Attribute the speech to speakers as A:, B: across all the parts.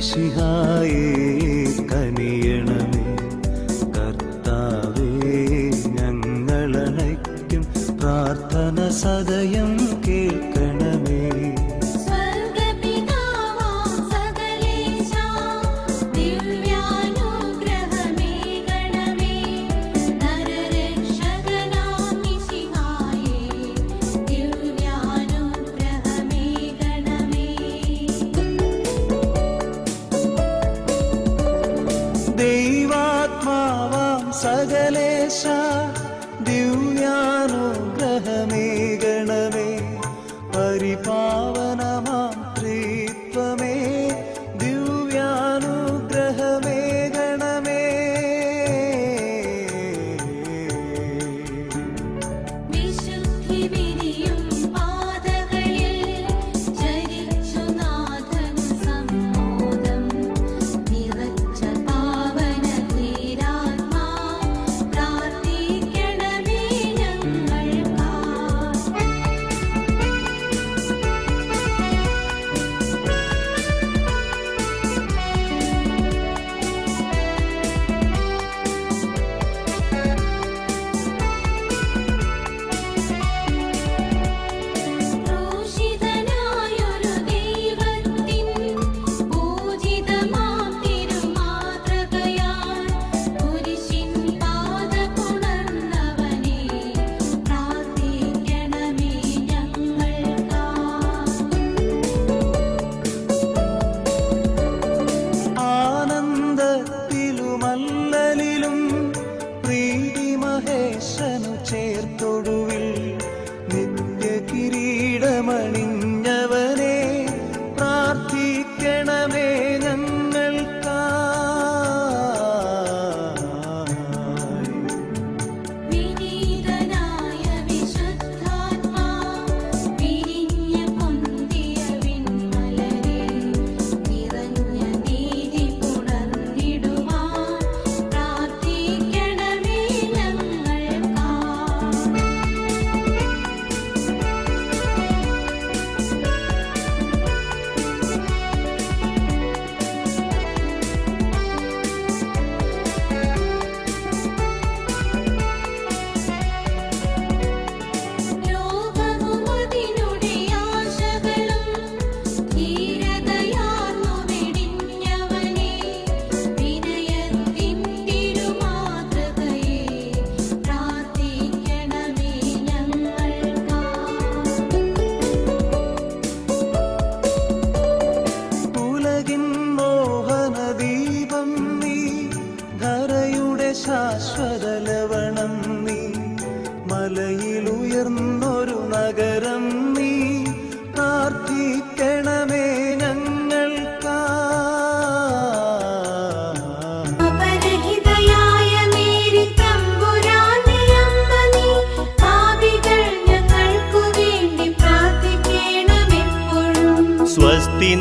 A: മിശിഹായേ കനിയണമേ. കർത്താവേ ഞങ്ങളണയ്ക്കും പ്രാർത്ഥന സദയം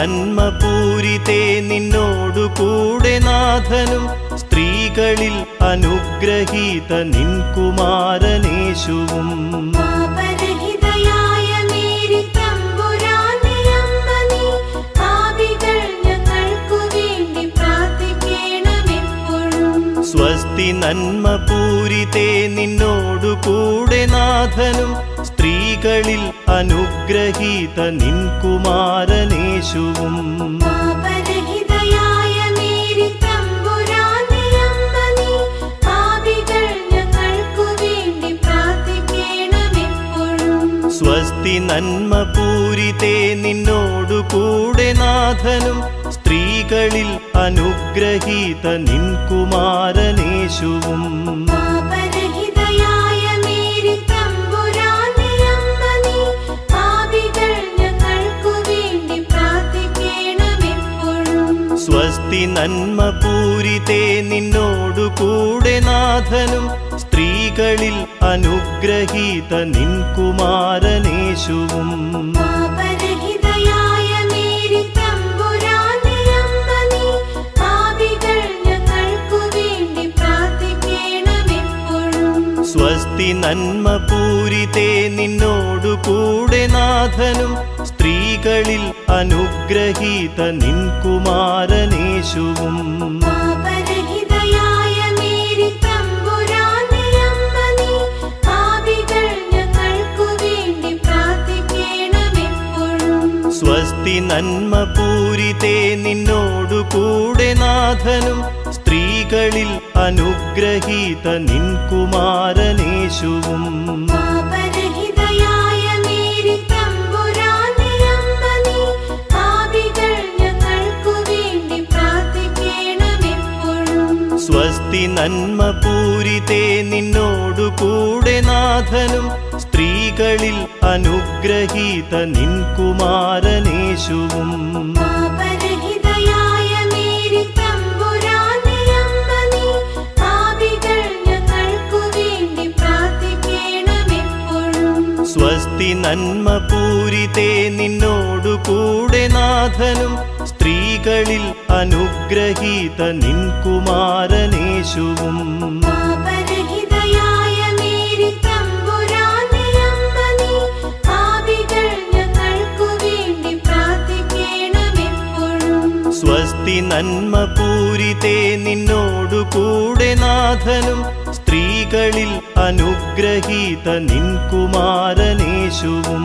A: നന്മ പൂരിതേ നിന്നോടു കൂടെ നാഥനും സ്ത്രീകളിൽ അനുഗ്രഹീത
B: നിൻകുമാരനേശുവും
A: കോട്ടി നന്മ പൂരിതേ നിന്നോടു കൂടെ നാഥനും സ്ത്രീകളിൽ അനുഗ്രഹീത നിൻ കുമാരനേശുവും. സ്വസ്തി നന്മ പൂരിതേ നിന്നോടു കൂടെ നാഥനും സ്ത്രീകളിൽ അനുഗ്രഹീത നിൻ കുമാരനേശുവും സ്വസ്തി നന്മ പൂരിതേ നിന്നോടു കൂടെ നാഥനും സ്ത്രീകളിൽ അനുഗ്രഹീത നിൻ കുമാരനേശുവും നന്മ പൂരിതേ നിന്നോടു കൂടെ നാഥനും സ്ത്രീകളിൽ അനുഗ്രഹീത നിൻ കുമാരനേശുവും സ്വസ്തി നന്മ പൂരിതേ നിന്നോടു കൂടെ നാഥനും സ്ത്രീകളിൽ അനുഗ്രഹീത നിൻ കുമാരനേശുവും. സ്വസ്തി നന്മ പൂരിതേ നിന്നോടു കൂടെ നാഥനും സ്ത്രീകളിൽ അനുഗ്രഹീത നിൻ കുമാരനേശുവും. സ്വസ്തി നന്മ പൂരിതേ നിന്നോടു കൂടെ നാഥനും സ്ത്രീകളിൽ അനുഗ്രഹീത നിൻ കുമാരനേശുവും. സ്വസ്തി നന്മ പൂരിതേ നിന്നോടു കൂടെ നാഥനും സ്ത്രീകളിൽ അനുഗ്രഹീത നിൻ കുമാരനേശുവും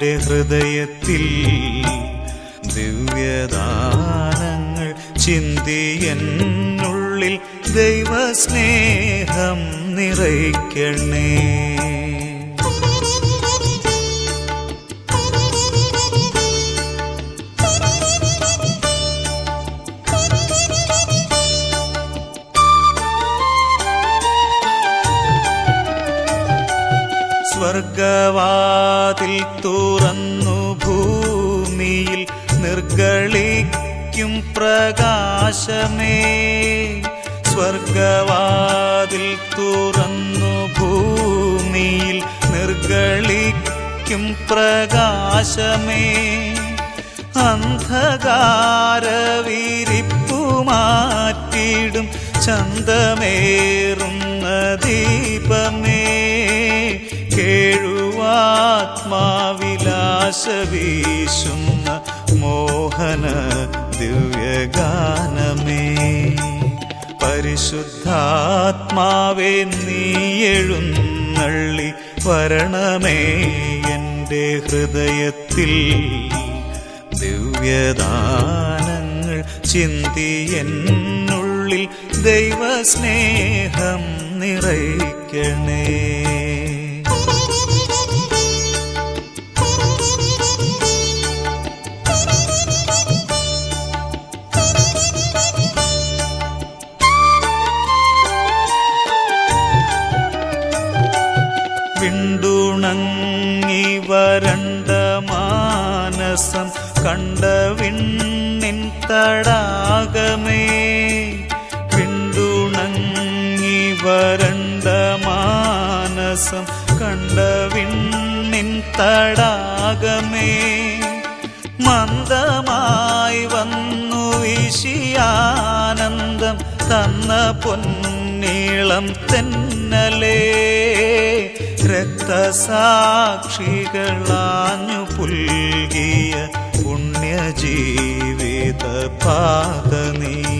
C: എന്റെ ഹൃദയത്തിൽ ദിവ്യദാനങ്ങൾ ചിന്തി എന്നുള്ളിൽ ദൈവസ്നേഹം നിറയ്ക്കണേ. സ്വർഗവാതിൽ തുറന്നു ഭൂമിയിൽ നിർഗളിക്കും പ്രകാശമേ. സ്വർഗവാതിൽ തുറന്നു ഭൂമിയിൽ നിർഗളിക്കും പ്രകാശമേ. അന്ധകാരവിരിപ്പുമാറ്റിടും ചന്തമേറുന്ന ദീപമേ കേഴുവാത്മാവിലാശ വീശുന്ന മോഹന ദിവ്യഗാനമേ. പരിശുദ്ധാത്മാവേ നീ എഴുന്നള്ളി വരണമേ എന്റെ ഹൃദയത്തിൽ. ദിവ്യദാനങ്ങൾ ചിന്തി എന്നുള്ളിൽ ദൈവസ്നേഹം നിറയ്ക്കണേ. വരണ്ട മാനസം കണ്ട വിണ്ണിൻ തടാകമേ. മന്ദമായി വന്നു വിശിയാനന്ദം തന്ന പൊന്നീളം തെന്നലേ. രക്തസാക്ഷികളാഞ്ഞു പുൽകിയ പുണ്യജീവിത പാത നീ.